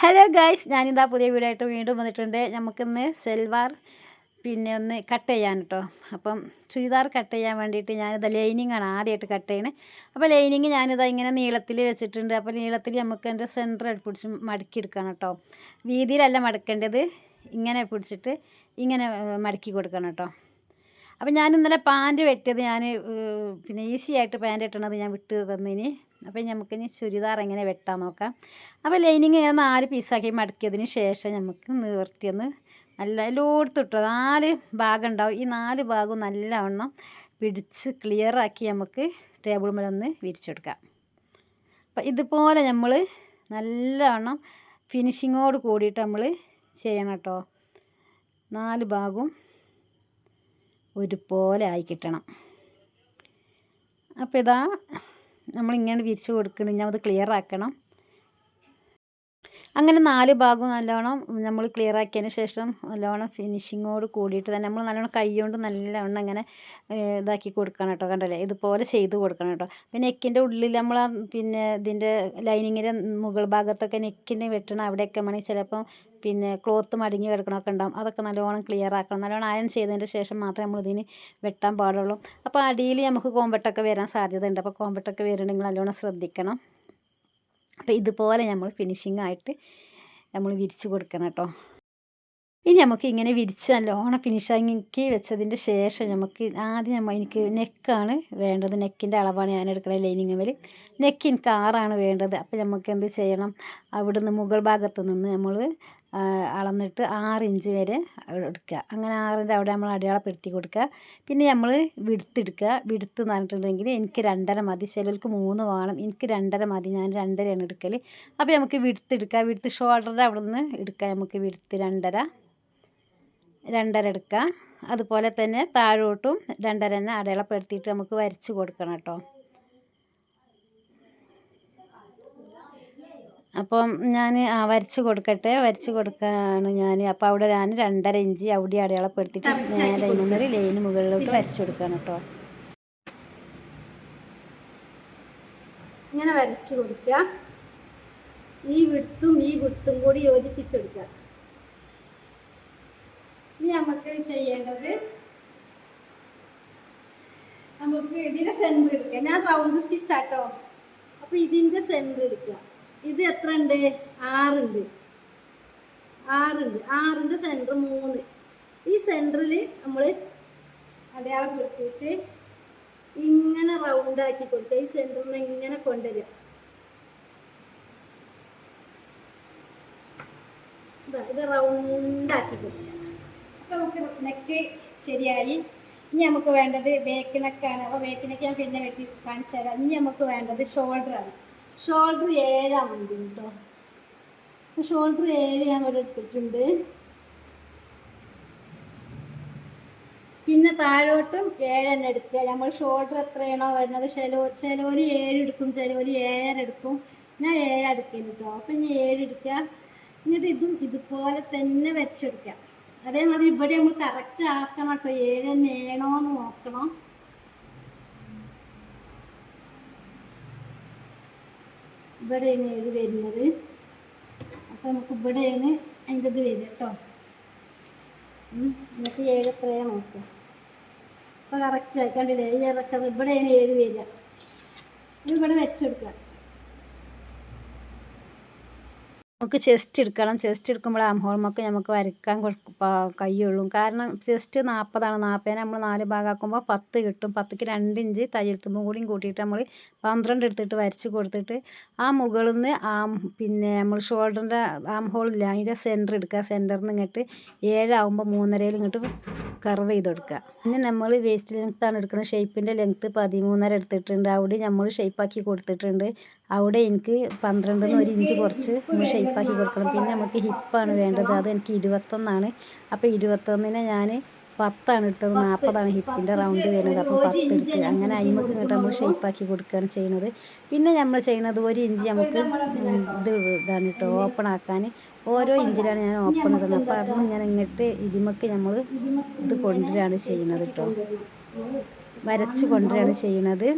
Hello guys ഞാനിതാ പുതിയ video ആയിട്ട് വീണ്ടും വന്നിട്ടുണ്ട്. നമുക്കിന്ന് സെൽവാർ പിന്നെ ഒന്ന് കട്ട് ചെയ്യാൻ കേട്ടോ അപ്പം ചുരിദാർ കട്ട് ചെയ്യാൻ വേണ്ടിയിട്ട് ഞാനിതാ ലൈനിങ് ആണ് ആദ്യമായിട്ട് കട്ട് ചെയ്യണേ. അപ്പോൾ ലൈനിങ് ഞാനിതാ ഇങ്ങനെ നീളത്തിൽ വെച്ചിട്ടുണ്ട്. അപ്പോൾ നീളത്തിൽ നമുക്ക് എന്റെ സെന്റർ പിടിച്ച് മടക്കിയെടുക്കണം കേട്ടോ വീതിയിലല്ല മടക്കേണ്ടത്. ഇങ്ങനെ പിടിച്ചിട്ട് ഇങ്ങനെ മടക്കി കൊടുക്കണം കേട്ടോ അപ്പം ഞാൻ ഇന്നലെ പാന്റ് വെട്ടിയത് ഞാൻ പിന്നെ ഈസി ആയിട്ട് പാന്റ് വെട്ടണത് ഞാൻ വിട്ട് തന്നിനി. അപ്പം നമുക്കിനി ചുരിദാർ എങ്ങനെ വെട്ടാൻ നോക്കാം. അപ്പോൾ ലൈനിങ് ഞാൻ നാല് പീസാക്കി മടക്കിയതിന് ശേഷം നമുക്ക് നിവർത്തിയൊന്ന് നല്ല എല്ലായിടത്തും ഇട്ടു. നാല് ഭാഗം ഉണ്ടാവും ഈ നാല് ഭാഗവും നല്ലവണ്ണം പിടിച്ച് ക്ലിയറാക്കി നമുക്ക് ടേബിൾ മേലൊന്ന് വിരിച്ചെടുക്കാം അപ്പം ഇതുപോലെ നമ്മൾ നല്ലവണ്ണം ഫിനിഷിങ്ങോട് കൂടിയിട്ട് നമ്മൾ ചെയ്യണം കേട്ടോ. നാല് ഭാഗവും ഒരുപോലെ ആയി കിട്ടണം. അപ്പോൾ ഇതാ നമ്മളിങ്ങനെ വിരിച്ച് കൊടുക്കണം. ഞാൻ അത് ക്ലിയർ ആക്കണം. അങ്ങനെ നാല് ഭാഗവും നല്ലവണ്ണം നമ്മൾ ക്ലിയർ ആക്കിയതിന് ശേഷം നല്ലവണ്ണം ഫിനിഷിങ്ങോട് കൂടിയിട്ട് തന്നെ നമ്മൾ നല്ലവണ്ണം കൈ കൊണ്ട് നല്ലവണ്ണം അങ്ങനെ ഇതാക്കി കൊടുക്കണം കേട്ടോ. കണ്ടല്ലേ? ഇതുപോലെ ചെയ്ത് കൊടുക്കണം കേട്ടോ. പിന്നെ നെക്കിന്റെ ഉള്ളിൽ നമ്മൾ പിന്നെ ഇതിന്റെ ലൈനിങ്ങിന്റെ മുകൾ ഭാഗത്തൊക്കെ നെക്കിന്റെ വെട്ടണം അവിടെയൊക്കെ വേണമെങ്കിൽ ചിലപ്പം പിന്നെ ക്ലോത്ത് മടങ്ങി കിടക്കണമൊക്കെ ഉണ്ടാവും. അതൊക്കെ നല്ലോണം ക്ലിയർ ആക്കണം. നല്ലോണം അയൺ ചെയ്തതിന് ശേഷം മാത്രമേ നമ്മൾ ഇതിന് വെട്ടാൻ പാടുള്ളൂ. അപ്പോൾ അടിയിൽ നമുക്ക് കോമ്പട്ടൊക്കെ വരാൻ സാധ്യതയുണ്ട്. അപ്പോൾ കോമ്പട്ടൊക്കെ വരുന്നുണ്ടെങ്കിൽ നല്ലോണം ശ്രദ്ധിക്കണം. അപ്പോൾ ഇതുപോലെ നമ്മൾ ഫിനിഷിംഗ് ആയിട്ട് നമ്മൾ വിരിച്ച് കൊടുക്കണം കേട്ടോ. ഇനി നമുക്ക് ഇങ്ങനെ വിരിച്ച് നല്ലോണം ഫിനിഷാക്കി വെച്ചതിന്റെ ശേഷം നമുക്ക് ആദ്യം നമ്മൾ എനിക്ക് നെക്കാണ് വേണ്ടത്. നെക്കിന്റെ അളവാണ് ഞാൻ എടുക്കുന്നത് ലൈനിങ് മേൽ. നെക്ക് ആറാണ് വേണ്ടത്. അപ്പോൾ നമുക്ക് എന്ത് ചെയ്യണം? അവിടുന്ന് മുകൾ ഭാഗത്ത് നിന്ന് നമ്മൾ അളന്നിട്ട് ആറ് ഇഞ്ച് വരെ എടുക്കുക. അങ്ങനെ ആറിന്റെ അവിടെ നമ്മൾ അടയാളപ്പെടുത്തി കൊടുക്കുക. പിന്നെ നമ്മൾ വിടുത്തെടുക്കുക. വിടുത്ത് എന്ന് പറഞ്ഞിട്ടുണ്ടെങ്കിൽ എനിക്ക് രണ്ടര മതി. ചിലർക്ക് മൂന്ന് വേണം. എനിക്ക് രണ്ടര മതി. ഞാൻ രണ്ടരയാണ് എടുക്കൽ. അപ്പോൾ നമുക്ക് വിടുത്തെടുക്കുക. വിടുത്ത് ഷോൾഡറിന്റെ അവിടെ നിന്ന് എടുക്കുക. നമുക്ക് വിടുത്ത് രണ്ടര രണ്ടര എടുക്കുക. അതുപോലെ തന്നെ താഴോട്ടും രണ്ടര തന്നെ അടയാളപ്പെടുത്തിയിട്ട് നമുക്ക് വരച്ച് കൊടുക്കണം കേട്ടോ. അപ്പം ഞാൻ ആ വരച്ച് കൊടുക്കട്ടെ വരച്ച് കൊടുക്കാണ് ഞാൻ അപ്പോൾ അവിടെ ഞാൻ രണ്ടര ഇഞ്ച് അവിടെ അടയാളപ്പെടുത്തിയിട്ട് നേരെ അതിനൊന്നൊരു ലൈന് മുകളിലോട്ട് വരച്ച് കൊടുക്കണം കേട്ടോ. ഇങ്ങനെ വരച്ച് കൊടുക്കുക. ഈ വിടുത്തും ഈ വിടുത്തും കൂടി യോജിപ്പിച്ചെടുക്കുക ഇനി നമുക്ക് ചെയ്യേണ്ടത് നമുക്ക് ഇതിന്റെ സെന്റർ എടുക്കുക ഞാൻ റൗണ്ട് സ്റ്റിച്ച് ആട്ടോ. അപ്പൊ ഇതിന്റെ സെന്റർ എടുക്കുക ഇത് എത്ര ഉണ്ട് ആറുണ്ട്. ആറുണ്ട്. ആറിന്റെ സെന്റർ മൂന്ന്. ഈ സെന്ററിൽ നമ്മൾ അടയാളപ്പെടുത്തിയിട്ട് ഇങ്ങനെ റൗണ്ട് ആക്കി കൊടുക്കുക ഈ സെന്ററിൽ നിന്ന് ഇങ്ങനെ കൊണ്ടുവരിക. ഇതാ, റൗണ്ട് ആക്കി കൊടുക്കുക അപ്പോൾ നമുക്ക് നെക്ക് ശരിയായി. ഇനി നമുക്ക് വേണ്ടത് ബേക്കിനൊക്കെയാണ് അപ്പോൾ ബേക്കിനൊക്കെ ഞാൻ പിന്നെ വെട്ടി കാണിച്ചു തരാം. ഇനി നമുക്ക് വേണ്ടത് ഷോൾഡർ ആണ്. ഷോൾഡർ ഏഴാണ് വേണ്ടി കേട്ടോ. ഷോൾഡർ ഏഴ് ഞാൻ ഇവിടെ എടുത്തിട്ടുണ്ട്. പിന്നെ താഴോട്ടും ഏഴ് തന്നെ എടുക്കുക. നമ്മൾ ഷോൾഡർ എത്രയാണോ വരുന്നത്? ചിലോ ചിലവര് ഏഴ് എടുക്കും ചിലവർ ഏഴര എടുക്കും. ഞാൻ ഏഴ് കേട്ടോ. അപ്പം ഇനി ഏഴ് എടുക്കുക. എന്നിട്ട് ഇതും ഇതുപോലെ തന്നെ വരച്ചെടുക്കുക. അതേമാതിരി ഇവിടെ നമ്മൾ കറക്റ്റ് ആക്കണം കേട്ടോ. ഏഴ് തന്നെ ഏണോ എന്ന് നോക്കണം. ഇവിടെയാണ് ഇത് വരുന്നത്. അപ്പം നമുക്ക് ഇവിടെയാണ് അതിന്റെ ഇത് വരിക കേട്ടോ. എന്നിട്ട് ഏഴ് എത്രയാണ് നോക്കുക അപ്പോൾ കറക്റ്റ് ആയി. കണ്ടില്ലേ? ഏഴ് ഇറക്കം ഇവിടെയാണ് ഏഴ് വരിക. ഇവിടെ വെച്ചെടുക്കുക നമുക്ക് ചെസ്റ്റ് എടുക്കണം. ചെസ്റ്റ് എടുക്കുമ്പോൾ ആം ഹോൾമൊക്കെ നമുക്ക് വരയ്ക്കാൻ കഴിയുള്ളൂ. കാരണം ചെസ്റ്റ് നാൽപ്പതാണ് നാൽപ്പതിനെ നമ്മൾ നാല് ഭാഗമാക്കുമ്പോൾ പത്ത് കിട്ടും. പത്തിക്ക് രണ്ട് ഇഞ്ച് തയ്യൽ തുമ്പും കൂടിയും കൂട്ടിയിട്ട് നമ്മൾ പന്ത്രണ്ട് എടുത്തിട്ട് വരച്ച് കൊടുത്തിട്ട് ആ മുകളിൽ നിന്ന് ആം പിന്നെ നമ്മൾ ഷോൾഡറിന്റെ ആം ഹോളില്ല അതിന്റെ സെന്റർ എടുക്കുക. സെന്ററിൽ നിന്ന് ഇങ്ങോട്ട് ഏഴാവുമ്പോൾ മൂന്നരയിൽ ഇങ്ങോട്ട് കർവ് ചെയ്ത് കൊടുക്കുക. പിന്നെ നമ്മൾ വേസ്റ്റ് ലെങ്ത്താണ് എടുക്കുന്നത്. ഷേപ്പിന്റെ ലെങ്ത്ത് പതിമൂന്നര എടുത്തിട്ടുണ്ട്. അവിടെ നമ്മൾ ഷേപ്പാക്കി കൊടുത്തിട്ടുണ്ട്. അവിടെ എനിക്ക് പന്ത്രണ്ടിന് ഒരു ഇഞ്ച് കുറച്ച് നമ്മൾ ഷേപ്പാക്കി കൊടുക്കണം. പിന്നെ നമുക്ക് ഹിപ്പാണ് വേണ്ടത്. അത് എനിക്ക് ഇരുപത്തൊന്നാണ്. അപ്പോൾ ഇരുപത്തൊന്നിന് ഞാൻ പത്താണ് എടുത്തത്. നാൽപ്പതാണ് ഹിപ്പിന്റെ റൗണ്ട് വരുന്നത്. അപ്പോൾ പത്ത് എടുത്ത് അങ്ങനെ അയിമക്ക് ഇങ്ങോട്ട് നമ്മൾ ഷേപ്പാക്കി കൊടുക്കുകയാണ് ചെയ്യുന്നത്. പിന്നെ നമ്മൾ ചെയ്യുന്നത് ഒരു ഇഞ്ച് നമുക്ക് ഇത് ഇതാണ് കേട്ടോ. ഓപ്പൺ ആക്കാൻ ഓരോ ഇഞ്ചിലാണ് ഞാൻ ഓപ്പൺ ഇടുന്നത്. അപ്പോൾ അതൊന്നും ഞാൻ ഇങ്ങോട്ട് ഇതിമക്ക് നമ്മൾ ഇത് കൊണ്ടുവരികയാണ് ചെയ്യുന്നത് കേട്ടോ. വരച്ച് കൊണ്ടുവരികയാണ് ചെയ്യുന്നത്.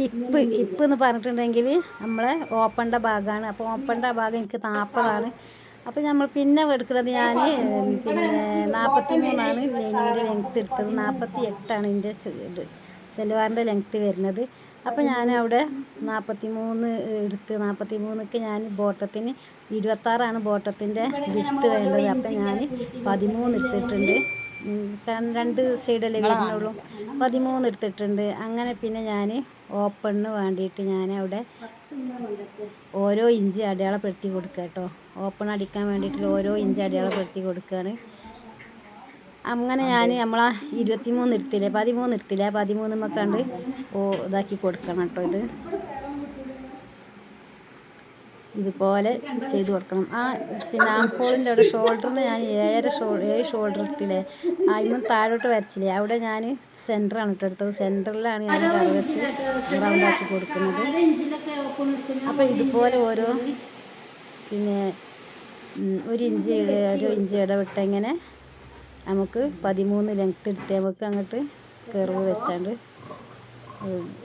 ഹിപ്പ് ഹിപ്പ് എന്ന് പറഞ്ഞിട്ടുണ്ടെങ്കിൽ നമ്മളെ ഓപ്പണിന്റെ ഭാഗമാണ് അപ്പോൾ ഓപ്പണിന്റെ ഭാഗം എനിക്ക് നാൽപ്പതാണ് അപ്പോൾ നമ്മൾ പിന്നെ എടുക്കുന്നത് ഞാൻ പിന്നെ നാൽപ്പത്തി മൂന്നാണ് ലൈനിന്റെ ലെങ്ത്ത് എടുത്തത്. നാൽപ്പത്തി എട്ടാണ് എന്റെ ഇത് സെൽവാറിന്റെ ലെങ്ത്ത് വരുന്നത്. അപ്പോൾ ഞാൻ അവിടെ നാൽപ്പത്തി മൂന്ന് എടുത്ത് നാൽപ്പത്തി മൂന്നൊക്കെ ഞാൻ ബോട്ടത്തിന് ഇരുപത്താറാണ് ബോട്ടത്തിന്റെ വിട്ട് വേണ്ടത്. അപ്പോൾ ഞാൻ പതിമൂന്ന് എടുത്തിട്ടുണ്ട്. രണ്ട് സൈഡല്ലേ വരുന്നുള്ളൂ. പതിമൂന്ന് എടുത്തിട്ടുണ്ട്. അങ്ങനെ പിന്നെ ഞാൻ ഓപ്പണിന് വേണ്ടിയിട്ട് ഞാൻ അവിടെ ഓരോ ഇഞ്ച് അടയാളപ്പെടുത്തി കൊടുക്കുക കേട്ടോ. ഓപ്പൺ അടിക്കാൻ വേണ്ടിയിട്ട് ഓരോ ഇഞ്ച് അടയാളപ്പെടുത്തി കൊടുക്കുകയാണ്. അങ്ങനെ ഞാൻ നമ്മളാ ഇരുപത്തിമൂന്ന് എടുത്തില്ലേ പതിമൂന്ന് എടുത്തില്ലേ പതിമൂന്ന് കണ്ട് ഓ ഇതാക്കി കൊടുക്കണം കേട്ടോ ഇത്. ഇതുപോലെ ചെയ്ത് കൊടുക്കണം. ആ പിന്നെ ആംഹോളിന്റെ അവിടെ ഷോൾഡറിൽ ഞാൻ ഏഴര ഷോൾ ഏഴ് ഷോൾഡർ എടുത്തില്ലേ? അതിന് താഴോട്ട് വരച്ചില്ലേ? അവിടെ ഞാൻ സെന്ററാണ് ഇട്ടെടുത്തത് സെന്ററിലാണ് ഞാൻ കറി വെച്ച് റൗണ്ടാക്കി കൊടുക്കുന്നത്. അപ്പോൾ ഇതുപോലെ ഓരോ പിന്നെ ഒരു ഇഞ്ച് ഒരു ഇഞ്ച് ഇടവിട്ടെങ്ങനെ നമുക്ക് പതിമൂന്ന് ലെങ്ത്ത് എടുത്ത് നമുക്ക് അങ്ങോട്ട് കെറിവ് വെച്ചാണ്ട്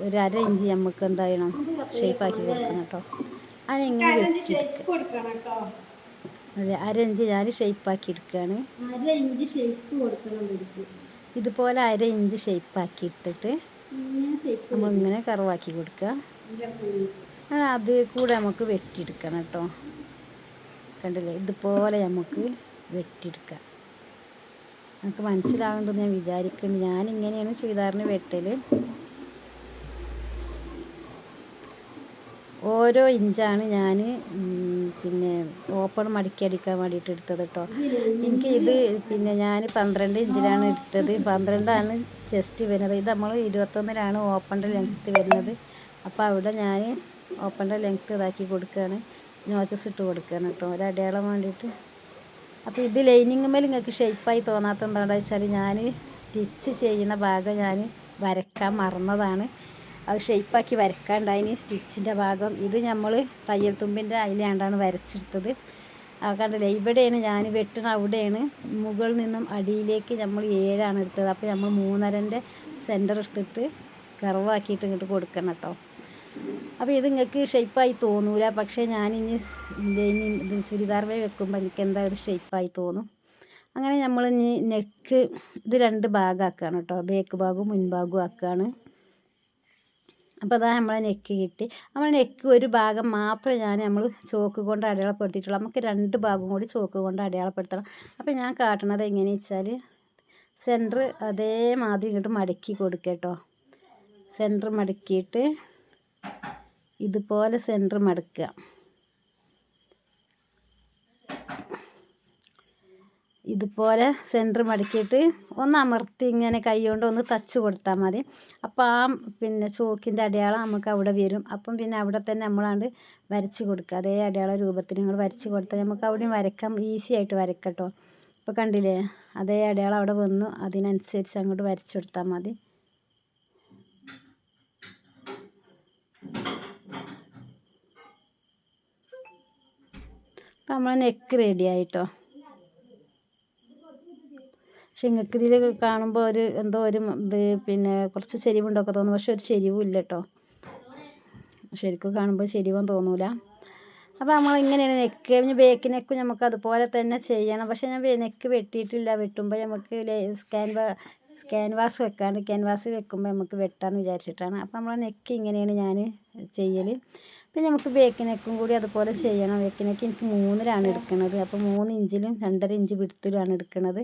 ഒരു അര ഇഞ്ച് നമുക്ക് എന്താ ചെയ്യണം? ഷേപ്പാക്കി കൊടുക്കണം കേട്ടോ. അതിങ്ങനെ അരഞ്ച് അതെ അര ഇഞ്ച് ഞാൻ ഷേപ്പാക്കി എടുക്കുകയാണ് ഷേപ്പ് കൊടുക്കണം ഇതുപോലെ അര ഇഞ്ച് ഷേപ്പാക്കി എടുത്തിട്ട് ഇങ്ങനെ ഷേപ്പ് നമ്മളിങ്ങനെ കറുവാക്കി കൊടുക്കുക അത് കൂടെ നമുക്ക് വെട്ടിയെടുക്കണം കേട്ടോ. കണ്ടില്ലേ? ഇതുപോലെ നമുക്ക് വെട്ടിയെടുക്കാം. നമുക്ക് മനസ്സിലാകുന്നുണ്ടെന്ന് ഞാൻ വിചാരിക്കുന്നു. ഞാനിങ്ങനെയാണ് ചുരിദാറിന് വെട്ടൽ ഓരോ ഇഞ്ചാണ് ഞാൻ പിന്നെ ഓപ്പൺ മടക്കി അടിക്കാൻ വേണ്ടിയിട്ട് എടുത്തത് കേട്ടോ എനിക്ക് ഇത് പിന്നെ ഞാൻ പന്ത്രണ്ട് ഇഞ്ചിലാണ് എടുത്തത്. പന്ത്രണ്ടാണ് ചെസ്റ്റ് വരുന്നത്. ഇത് നമ്മൾ ഇരുപത്തൊന്നിലാണ് ഓപ്പണിന്റെ ലെങ്ത്ത് വരുന്നത്. അപ്പോൾ അവിടെ ഞാൻ ഓപ്പണിന്റെ ലെങ്ത്ത് ഇതാക്കി കൊടുക്കുകയാണ് നോച്ചസ് ഇട്ട് കൊടുക്കുകയാണ് കേട്ടോ ഒരടയാളം വേണ്ടിയിട്ട്. അപ്പോൾ ഇത് ലൈനിങ് മേൽ നിങ്ങൾക്ക് ഷേപ്പായി തോന്നാത്ത എന്താണെന്ന് വെച്ചാൽ ഞാൻ സ്റ്റിച്ച് ചെയ്യുന്ന ഭാഗം ഞാൻ വരക്കാൻ മറന്നതാണ്. അത് ഷെയ്പ്പാക്കി വരക്കാണ്ടായിന് സ്റ്റിച്ചിന്റെ ഭാഗം. ഇത് നമ്മൾ തയ്യൽ തുമ്പിന്റെ അതിലാണ്ടാണ് വരച്ചെടുത്തത് കണ്ടില്ലേ ഇവിടെയാണ് ഞാൻ വെട്ടണ അവിടെയാണ് മുകളിൽ നിന്നും അടിയിലേക്ക് നമ്മൾ ഏഴാണ് എടുത്തത്. അപ്പോൾ നമ്മൾ മൂന്നരന്റെ സെന്റർ എടുത്തിട്ട് കർവാക്കിയിട്ട് ഇങ്ങോട്ട് കൊടുക്കണം കേട്ടോ അപ്പോൾ ഇത് നിങ്ങൾക്ക് ഷെയ്പ്പായി തോന്നൂല. പക്ഷേ ഞാനിനി ഇനി ചുരിദാർ വേ വെക്കുമ്പോൾ എനിക്ക് എന്താ ഒരു ഷേപ്പായി തോന്നും. അങ്ങനെ നമ്മൾ നെക്ക് ഇത് രണ്ട് ഭാഗമാക്കുകയാണ് കേട്ടോ ബേക്ക് ഭാഗവും മുൻഭാഗവും ആക്കുകയാണ് അപ്പോൾ അതാ നമ്മളെ നെക്ക് കിട്ടി. നമ്മൾ നെക്ക് ഒരു ഭാഗം മാത്രമേ ഞാൻ നമ്മൾ ചോക്ക് കൊണ്ട് അടയാളപ്പെടുത്തിയിട്ടുള്ളൂ. നമുക്ക് രണ്ട് ഭാഗം കൂടി ചോക്ക് കൊണ്ട് അടയാളപ്പെടുത്തണം. അപ്പോൾ ഞാൻ കാട്ടണത് എങ്ങനെയാണെന്ന് വെച്ചാൽ സെന്റർ അതേമാതിരി ഇങ്ങോട്ട് മടക്കി കൊടുക്കുക കേട്ടോ. സെന്റർ മടക്കിയിട്ട് ഇതുപോലെ സെന്റർ മടക്കുക. ഇതുപോലെ സെന്റർ മടക്കിയിട്ട് ഒന്ന് അമർത്തി ഇങ്ങനെ കൈ കൊണ്ട് ഒന്ന് തച്ച് കൊടുത്താൽ മതി. അപ്പോൾ ആ പിന്നെ ചോക്കിന്റെ അടയാളം നമുക്ക് അവിടെ വരും. അപ്പം പിന്നെ അവിടെ തന്നെ നമ്മളാണ്ട് വരച്ച് കൊടുക്കുക. അതേ അടയാള രൂപത്തിൽ നിങ്ങൾ വരച്ച് കൊടുത്താൽ നമുക്ക് അവിടെയും വരക്കാം. ഈസി ആയിട്ട് വരക്കട്ടോ. ഇപ്പോൾ കണ്ടില്ലേ? അതേ അടയാളം അവിടെ വന്നു. അതിനനുസരിച്ച് അങ്ങോട്ട് വരച്ച് കൊടുത്താൽ മതി. അപ്പം നമ്മൾ നെക്ക് റെഡി ആയിട്ടോ. പക്ഷെ നിങ്ങൾക്ക് ഇതിൽ കാണുമ്പോൾ ഒരു എന്തോ ഒരു ഇത് പിന്നെ കുറച്ച് ചെരിവുണ്ടൊക്കെ തോന്നും പക്ഷെ ഒരു ചെരിവും ഇല്ല കേട്ടോ ശരിക്കും കാണുമ്പോൾ ചെരിവൊന്നും തോന്നൂല. അപ്പോൾ നമ്മൾ ഇങ്ങനെയാണ് നെക്ക് പിന്നെ ബേക്ക് നെക്ക് നമുക്ക് അതുപോലെ തന്നെ ചെയ്യണം. പക്ഷേ ഞാൻ നെക്ക് വെട്ടിയിട്ടില്ല. വെട്ടുമ്പോൾ നമുക്ക് സ്കാൻവ ക്യാൻവാസ് വെക്കാണ്ട് ക്യാൻവാസ് വെക്കുമ്പോൾ നമുക്ക് വെട്ടാമെന്ന് വിചാരിച്ചിട്ടാണ്. അപ്പോൾ നമ്മളെ നെക്ക് ഇങ്ങനെയാണ് ഞാൻ ചെയ്യൽ പിന്നെ നമുക്ക് ബേക്ക് നെക്കും കൂടി അതുപോലെ ചെയ്യണം. ബേക്ക് നെക്ക് എനിക്ക് മൂന്നിലാണ് എടുക്കുന്നത് അപ്പോൾ മൂന്ന് ഇഞ്ചിലും രണ്ടര ഇഞ്ച് വിടുത്തിലുമാണ് എടുക്കുന്നത്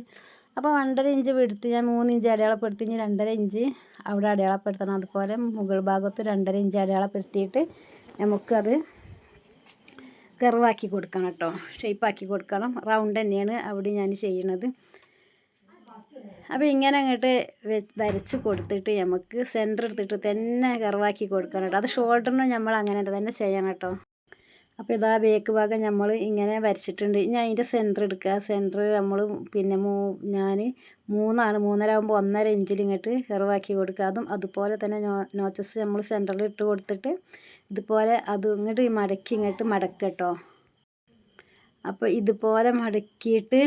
അപ്പോൾ രണ്ടര ഇഞ്ച് വിടുത്ത് ഞാൻ മൂന്ന് ഇഞ്ച് അടയാളപ്പെടുത്തി ഇനി രണ്ടര ഇഞ്ച് അവിടെ അടയാളപ്പെടുത്തണം. അതുപോലെ മുകൾ ഭാഗത്ത് രണ്ടര ഇഞ്ച് അടയാളപ്പെടുത്തിയിട്ട് നമുക്കത് കർവാക്കി കൊടുക്കണം കേട്ടോ. ഷേപ്പാക്കി കൊടുക്കണം. റൗണ്ട് തന്നെയാണ് അവിടെ ഞാൻ ചെയ്യണത്. അപ്പോൾ ഇങ്ങനെ അങ്ങോട്ട് വരച്ച് കൊടുത്തിട്ട് നമുക്ക് സെന്റർ എടുത്തിട്ട് തന്നെ കർവാക്കി കൊടുക്കണം കേട്ടോ. അത് ഷോൾഡറിന് നമ്മൾ അങ്ങനെ തന്നെ ചെയ്യണം കേട്ടോ. അപ്പോൾ ഇതാ ബേക്ക് ഭാഗം നമ്മൾ ഇങ്ങനെ വരച്ചിട്ടുണ്ട്. ഇനി അതിന്റെ സെന്റർ എടുക്കുക സെന്റർ നമ്മൾ പിന്നെ മൂ ഞാൻ മൂന്നാണ്. മൂന്നര ആകുമ്പോൾ ഒന്നര ഇഞ്ചിൽ ഇങ്ങോട്ട് ഹെറിവാക്കി കൊടുക്കുക അതും അതുപോലെ തന്നെ നോച്ചസ് നമ്മൾ സെന്ററിൽ ഇട്ട് കൊടുത്തിട്ട് ഇതുപോലെ അത് ഇങ്ങോട്ട് മടക്കി ഇങ്ങോട്ട് മടക്കുക കേട്ടോ അപ്പോൾ ഇതുപോലെ മടക്കിയിട്ട്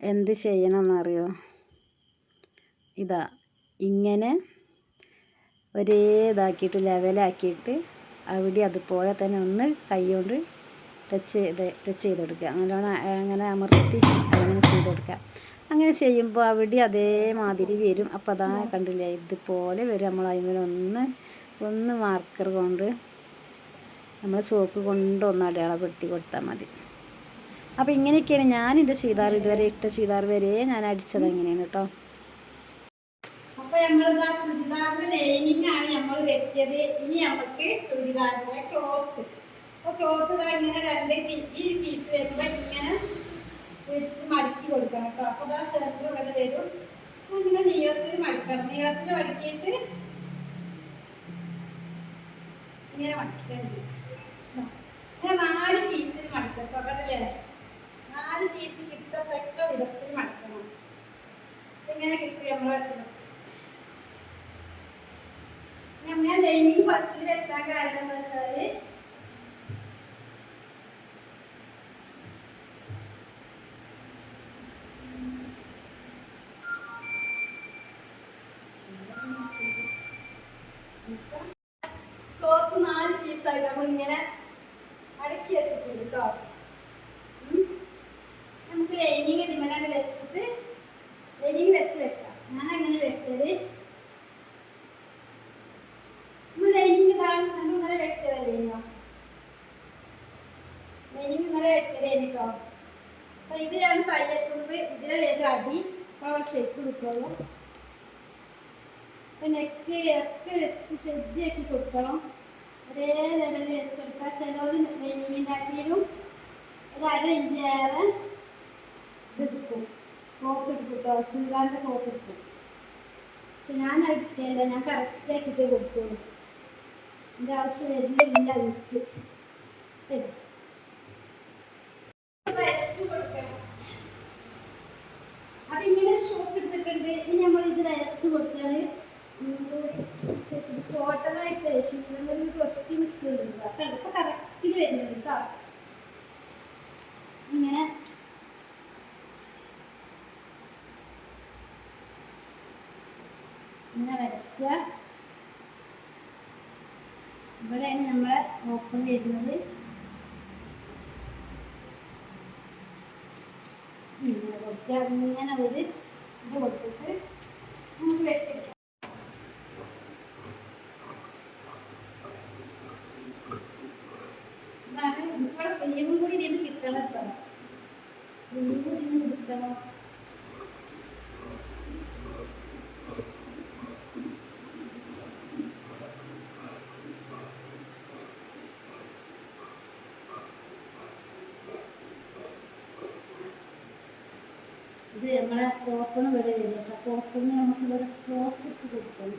എന്ത് ചെയ്യണമെന്നറിയോ ഇതാ ഇങ്ങനെ ഒരേ ഇതാക്കിയിട്ട് ലെവലാക്കിയിട്ട് അവിടെ അതുപോലെ തന്നെ ഒന്ന് കൈ കൊണ്ട് ടച്ച് ചെയ്ത് ടച്ച് ചെയ്ത് കൊടുക്കുക. നല്ലോണം അങ്ങനെ അമർത്തി അങ്ങനെ ചെയ്ത് കൊടുക്കുക. അങ്ങനെ ചെയ്യുമ്പോൾ അവിടെ അതേമാതിരി വരും. അപ്പോൾ അതാ കണ്ടില്ലേ ഇതുപോലെ വരും. നമ്മൾ അതിന്മേൽ ഒന്ന് ഒന്ന് മാർക്കർ കൊണ്ട് നമ്മൾ സോക്ക് കൊണ്ട് ഒന്ന് അടയാളപ്പെടുത്തി കൊടുത്താൽ മതി. അപ്പോൾ ഇങ്ങനെയൊക്കെയാണ് ഞാൻ എന്റെ ചുരിദാർ ഇതുവരെ ഇട്ട ചുരിദാർ വരെ ഞാൻ അടിച്ചത് എങ്ങനെയാണ് കേട്ടോ നമ്മളിത് ആ ചുരിദാറിന്റെ ലൈനിങ് ആണ് നമ്മൾ വെട്ടിയത്. ഇനി നമുക്ക് ചുരിദാറിന്റെ ക്ലോത്ത് അപ്പൊ ക്ലോത്ത് ഇങ്ങനെ രണ്ട് ഈ പീസ് വരുമ്പോ ഇങ്ങനെ പിടിച്ചിട്ട് മടക്കി കൊടുക്കണം കേട്ടോ അപ്പൊ ആ സെന്റർ ഇവിടെ വരും. അങ്ങനെ നീളത്തിൽ മടക്കണം. നീളത്തിൽ മടക്കിയിട്ട് ഇങ്ങനെ മടക്കിട്ടുണ്ട് ഇങ്ങനെ നാല് പീസിൽ മടക്കും കേട്ടോ നാല് പീസ് കിട്ടത്തക്ക വിധത്തിൽ മടക്കണം. ഇങ്ങനെ കിട്ടും നമ്മളെ ഡ്രസ്സ് ഞാൻ ലൈനിങ് ഫസ്റ്റിൽ എത്താൻ കാരണം എന്താ വെച്ചാൽ ക്ലോത്ത് നാല് പീസായിട്ട് നമ്മൾ ഇങ്ങനെ അടുക്കി വെച്ചിട്ടുണ്ട് കേട്ടോ ഉം. നമുക്ക് ലൈനിങ് ഇതിമനാണ് വെച്ചിട്ട് ലൈനിങ് വെച്ച് വെക്കാം ഞാൻ അങ്ങനെ വെട്ടത് ഇന്ന് ലൈനിങ് ഇതാണ് നമ്മൾ ഇന്നലെ വെട്ടതല്ലേ ഇന്നോ ലൈനിങ് ഇന്നലെ വെട്ടതേനി കേട്ടോ അപ്പൊ ഇത് ഞാൻ തയ്യത്തുമ്പ് ഇതിലെ വരും അടി? അപ്പോൾ ഷേപ്പ് കൊടുക്കുള്ളൂ. അപ്പൊ നെക്ക് ഒക്കെ വെച്ച് ഷെഡ്ജിയാക്കി കൊടുക്കണം. ഒരേ ലെവലിൽ വെച്ചെടുക്കുക ചിലവർ അടിയിലും ഒരു അര ഇഞ്ചേറെ ഇതെടുക്കും എടുക്കും. കേട്ടോ ചുരിദാറിന്റെ ക്ലോത്ത് പക്ഷെ ഞാൻ എടുക്കില്ല ഞാൻ കറക്റ്റ് ആക്കിയിട്ടേ കൊടുക്കുള്ളൂ. എന്റെ ആവശ്യം വരുന്നില്ല എനിക്ക് വരും. വരച്ച് കൊടുക്കണം. അപ്പൊ ഇങ്ങനെ ഷോപ്പ് എടുത്തിട്ടുണ്ട് ഇനി നമ്മൾ ഇത് വരച്ച് കൊടുത്താൽ ടോട്ടലായിട്ട് ശീലങ്ങളിൽ ഒട്ടി നിൽക്കുന്നുണ്ട് അപ്പൊ ഇപ്പൊ കറക്റ്റിൽ വരുന്നുണ്ട് കേട്ടോ ഇങ്ങനെ. ഇങ്ങനെ വരയ്ക്കുക ഇവിടെയാണ് നമ്മളെ ഓപ്പൺ വരുന്നത്. ഇങ്ങനെ കൊടുക്കുക ഇങ്ങനെ ഒരു ഇത് കൊടുത്തിട്ട് നമുക്ക് വെട്ടിയെടുക്കാം ഇതാണ് ഇവിടെ സ്ലീവും കൂടി ഇതിന് കിട്ടണം കേട്ടോ സ്ലീവ് ഇതിന് കിട്ടണം ഇത് നമ്മളെ കോപ്പണ് ഇവിടെ വരും കേട്ടോ. കോപ്പണ് നമുക്ക് ഇവിടെ ക്ലോച്ച് ഇട്ട് കൊടുക്കണം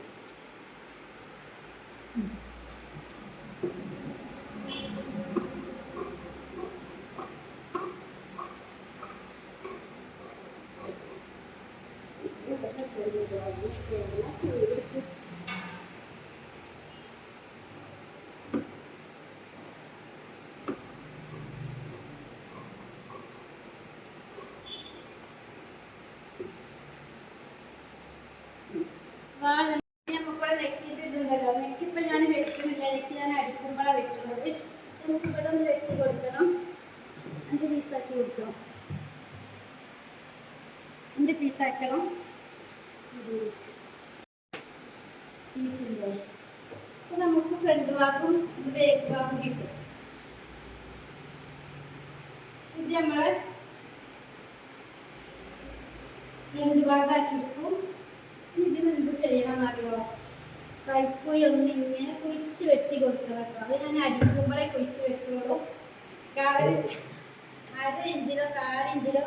നമുക്കിവിടെ നെക്കിട്ടുണ്ടല്ലോ നെക്കിപ്പോൾ ഞാൻ വെക്കുന്നില്ല. നെക്ക് ഞാൻ അടിക്കുമ്പോഴാണ് വെക്കുന്നത്. നമുക്ക് ഇവിടെ ഒന്ന് വെട്ടി കൊടുക്കണം. അഞ്ച് പീസാക്കി കൊടുക്കണം. അഞ്ച് പീസാക്കണം. പീസിന്റെ അപ്പോൾ നമുക്ക് ഫ്രണ്ട് ഭാഗം ഇത് ബാക്ക് ഭാഗം കിട്ടും. ഇത് നമ്മൾ ഭാഗമാക്കി എടുക്കും ഇതിന് എന്ത് ചെയ്യണം അറിയോ കൈക്കുഴി ഒന്ന് ഇങ്ങനെ കുഴിച്ച് വെട്ടി കൊടുക്കണം കേട്ടോ. അത് ഞാൻ അടിക്കുമ്പോഴേ കുഴിച്ച് വെട്ടുള്ളൂ. കാൽ അര ഇഞ്ചിലോ കാലിഞ്ചിലോ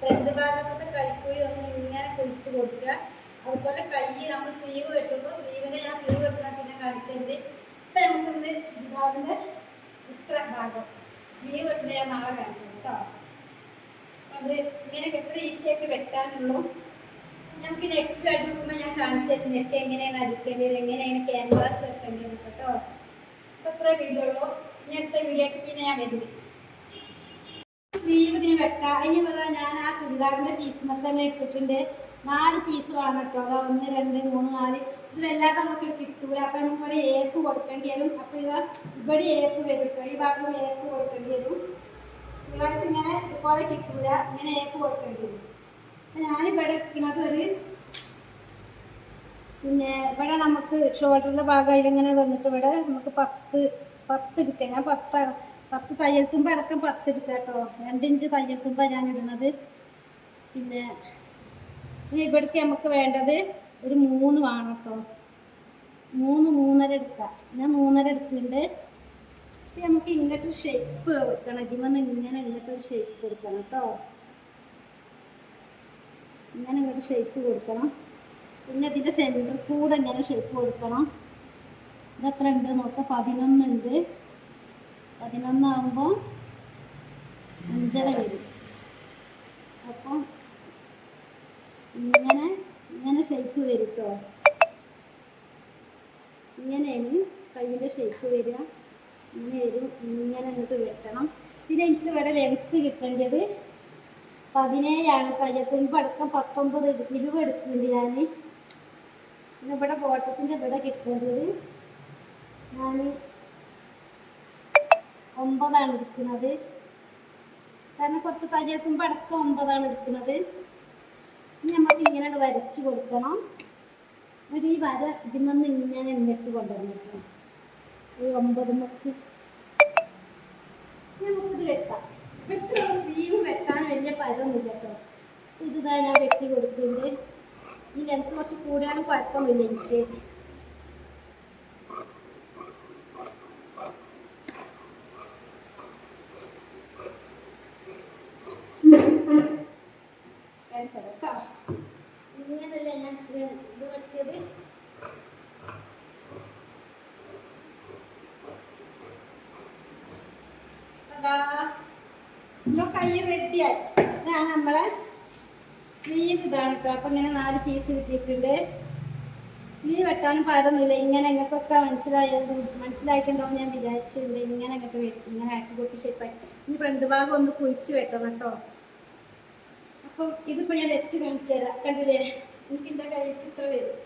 ഫ്രണ്ട് ഭാഗത്തെ കൈക്കുഴി ഒന്ന് ഇങ്ങനെ കുഴിച്ച് കൊടുക്കുക. അതുപോലെ കൈ നമ്മൾ സ്ലീവ് വെട്ടുമ്പോൾ സ്ലീവിന്റെ ഞാൻ സ്ലീവ് വെട്ടുന്ന പിന്നെ കാണിച്ചത്. ഇപ്പം നമുക്കിന്ന് ചുരിദാറിന്റെ ഇത്ര ഭാഗം. സ്ലീവ് വെട്ടുന്ന ഞാൻ നാളെ കാണിച്ചത് കേട്ടോ. അത് ഇങ്ങനെ എത്ര ഈസിയായിട്ട് വെട്ടാനുള്ളൂ. നമുക്ക് നെക്ക് അടുക്കുമ്പോൾ ഞാൻ കാണിച്ചു തരും. നെക്ക് എങ്ങനെയാണ് അടുക്കേണ്ടത്? എങ്ങനെയാണ് ക്യാൻവാസ് വെക്കേണ്ടത് കേട്ടോ അപ്പോൾ അത്ര ഉള്ളൂ ഇനി അടുത്ത വീഡിയോ പിന്നെ ഞാൻ വരുന്നത് സ്ലീവ് ഇതിന് വെക്കാം അതിന് പറയാൻ ഞാൻ ആ ചുരിദാറിന്റെ പീസുമ്പോൾ തന്നെ ഇട്ടിട്ടുണ്ട്. നാല് പീസ് വേണം കേട്ടോ അതാ ഒന്ന് രണ്ട് മൂന്ന് നാല്. ഇത് വല്ലാതെ നമുക്ക് കിട്ടൂല. അപ്പൊ നമുക്ക് ഇവിടെ ഏപ്പ് കൊടുക്കേണ്ടി വരും. അപ്പൊ ഇവ ഇവിടെ ഏപ്പ് വരും കേട്ടോ. ഈ ഭാഗം ഏപ്പ് കൊടുക്കേണ്ടി വരും. ഇങ്ങനെ പോലെ കിട്ടൂല. ഇങ്ങനെ ഏപ്പ് കൊടുക്കേണ്ടി വരും. ഞാനിവിടെ എടുക്കുന്നത് ഒരു പിന്നെ ഇവിടെ നമുക്ക് ഷോൾഡറിന്റെ ഭാഗമായിട്ട് ഇങ്ങനെ വന്നിട്ട് ഇവിടെ നമുക്ക് പത്ത് പത്ത് എടുക്കാം ഞാൻ പത്താണ് പത്ത് തയ്യൽ തുമ്പ അടക്കം പത്ത് എടുക്കാം കേട്ടോ. രണ്ടിഞ്ച് തയ്യൽ തുമ്പ ഞാൻ ഇടുന്നത്. പിന്നെ ഇനി ഇവിടേക്ക് നമുക്ക് വേണ്ടത് ഒരു മൂന്ന് വേണം കേട്ടോ. മൂന്ന് മൂന്നര എടുക്കാം ഞാൻ മൂന്നര എടുക്കുന്നുണ്ട്. നമുക്ക് ഇങ്ങോട്ട് ഷേപ്പ് കൊടുക്കണം ഇതിമന്ന് ഇങ്ങനെ ഇങ്ങോട്ടൊരു ഷേപ്പ് കൊടുക്കണം കേട്ടോ. ഇങ്ങനെ ഇങ്ങോട്ട് ഷേപ്പ് കൊടുക്കണം. പിന്നെ ഇതിന്റെ സെന്റർ കൂടെ ഇങ്ങനെ ഷേപ്പ് കൊടുക്കണം. ഇത് എത്ര ഉണ്ട് നോക്ക പതിനൊന്നുണ്ട്. പതിനൊന്നാകുമ്പോൾ അഞ്ചര വരും. അപ്പം ഇങ്ങനെ ഇങ്ങനെ ഷേപ്പ് വരും കേട്ടോ ഇങ്ങനെയാണ് കയ്യിന്റെ ഷേപ്പ് വരിക. ഇങ്ങനെ വരും. ഇങ്ങനെ അങ്ങോട്ട് വെട്ടണം. പിന്നെ എനിക്ക് ഇവിടെ ലെങ്ത്ത് കിട്ടേണ്ടത് പതിനേഴാണ് കയ്യത്തുമ്പ് അടക്കം പത്തൊമ്പത് ഇരുപത് എടുക്കുന്നുണ്ട് ഞാൻ പിന്നെ ഇവിടെ ബോട്ടത്തിന്റെ ഇവിടെ കിട്ടുന്നത് ഞാൻ ഒമ്പതാണ് എടുക്കുന്നത്. കാരണം കുറച്ച് കയ്യത്തുമ്പ് അടക്കം ഒമ്പതാണ് എടുക്കുന്നത്. നമുക്ക് ഇങ്ങനെ വരച്ച് കൊടുക്കണം. ഒരു ഈ വര ഇതിൽ നിന്ന് ഇങ്ങനെ എണ്ണിട്ട് കൊണ്ടുവന്നിട്ടുണ്ട് ഒരു ഒമ്പത് മുക്ക് നമുക്കിത് വെട്ടാം എത്ര സ്ലീവ് പരമൊന്നുമില്ല കേട്ടോ ഇതാ ഞാൻ വെട്ടി കൊടുക്കുന്നുണ്ട്. ഇനി ലെങ്ത് കുറച്ച് കൂടാനും കുഴപ്പമൊന്നുമില്ല എനിക്ക്. കേട്ടോ ഇങ്ങനല്ലേ ഞാൻ ഇത് വെട്ടിയത്? കൈ വെട്ടിയായി. ഇതാണ് നമ്മളെ സ്ലീവ് ഇതാണ് കേട്ടോ അപ്പം ഇങ്ങനെ നാല് പീസ് കിട്ടിയിട്ടുണ്ട്. സ്ലീവ് വെട്ടാനും പാരൊന്നുമില്ല ഇങ്ങനെ നിങ്ങൾക്കൊക്കെ മനസ്സിലായത് മനസ്സിലായിട്ടുണ്ടാവും ഞാൻ വിചാരിച്ചിട്ടുണ്ട്. ഇങ്ങനെ അങ്ങോട്ട് വരും ഇങ്ങനെ ആക്കി കൂട്ടി ഷേപ്പായി ഇനി ഫ്രണ്ട് ഭാഗം ഒന്ന് കുഴിച്ച് വെട്ടണം കേട്ടോ അപ്പം ഇതിപ്പോൾ ഞാൻ വെച്ച് കാണിച്ചു തരാം കണ്ടില്ലേ? എനിക്ക് എന്റെ കയ്യിൽ ഇത്ര വരും.